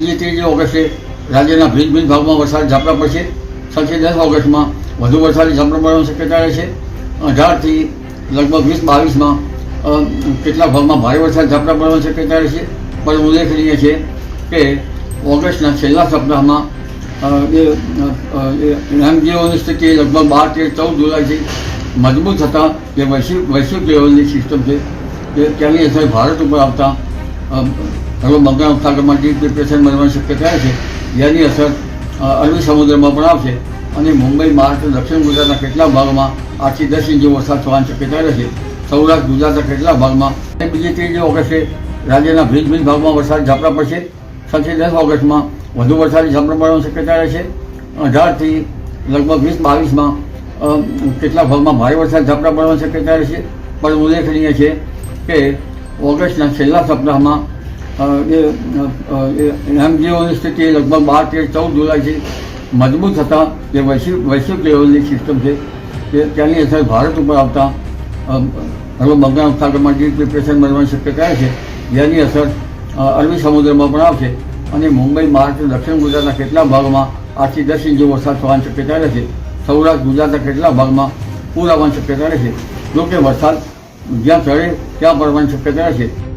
બીજી ત્રીજી ઓગસ્ટે રાજ્યના ભિન્ન ભિન્ન ભાગમાં વરસાદ ઝાપટા પડશે. છથી દસ ઓગસ્ટમાં વધુ વરસાદી ઝાપટા પડવાની શક્યતા રહેશે. અઢારથી લગભગ વીસ બાવીસમાં કેટલાક ભાગમાં ભારે વરસાદ ઝાપટા પડવાની શક્યતા રહેશે. પણ ઉલ્લેખનીય છે કે ઓગસ્ટના છેલ્લા સપ્તાહમાં એ સ્થિતિ લગભગ બાર તેર ચૌદ જુલાઈથી મજબૂત થતાં જે વૈશ્વિક વૈશ્વિક લેવલની સિસ્ટમ છે તે તેની અસર ભારત ઉપર આવતા હવે બંગાળ ઉપસાગરમાં ડીપ ડિપ્રેશન બનવાની શક્યતા છે જેની અસર અરબી સમુદ્રમાં પણ આવશે અને મુંબઈ, મહારાષ્ટ્ર, દક્ષિણ ગુજરાતના કેટલાક ભાગમાં આઠથી દસ ઇંચ જેવો વરસાદ થવાની શક્યતા રહેશે. સૌરાષ્ટ્ર, ગુજરાતના કેટલાક ભાગમાં? અને બીજી ત્રીજી ઓગસ્ટે રાજ્યના ભીજ ભીજ ભાગમાં વરસાદ ઝાપડા પડશે. સાથે દસ ઓગસ્ટમાં વધુ વરસાદી ઝાપડા પડવાની શક્યતા રહેશે. અઢારથી લગભગ વીસ બાવીસમાં કેટલાક ભાગમાં ભારે વરસાદ ઝાપટા પડવાની શક્યતા રહેશે. પણ ઉલ્લેખનીય છે કે ઓગસ્ટના છેલ્લા સપ્તાહમાં એ અ, એ સ્થિતિ લગભગ બાર તેર ચૌદ જુલાઈથી મજબૂત થતાં જે વૈશ્વિક વૈશ્વિક લેવલની સિસ્ટમ છે. કે તેની અસર ભારત ઉપર આવતા હવે બંગાળ ઉપસાગરમાં ડીપ ડિપ્રેશન બનવાની શક્યતા છે. જેની અસર અરબી સમુદ્રમાં પણ આવશે. અને મુંબઈ મહારાષ્ટ્ર દક્ષિણ ગુજરાતના કેટલાક ભાગમાં આઠથી દસ ઇંચ વરસાદ થવાની શક્યતા રહેશે. સૌરાષ્ટ્ર ગુજરાતના કેટલાક ભાગમાં પૂર આવવાની શક્યતા રહેશે. જોકે વરસાદ જ્યાં ચડે ત્યાં પડવાની શક્યતા રહેશે.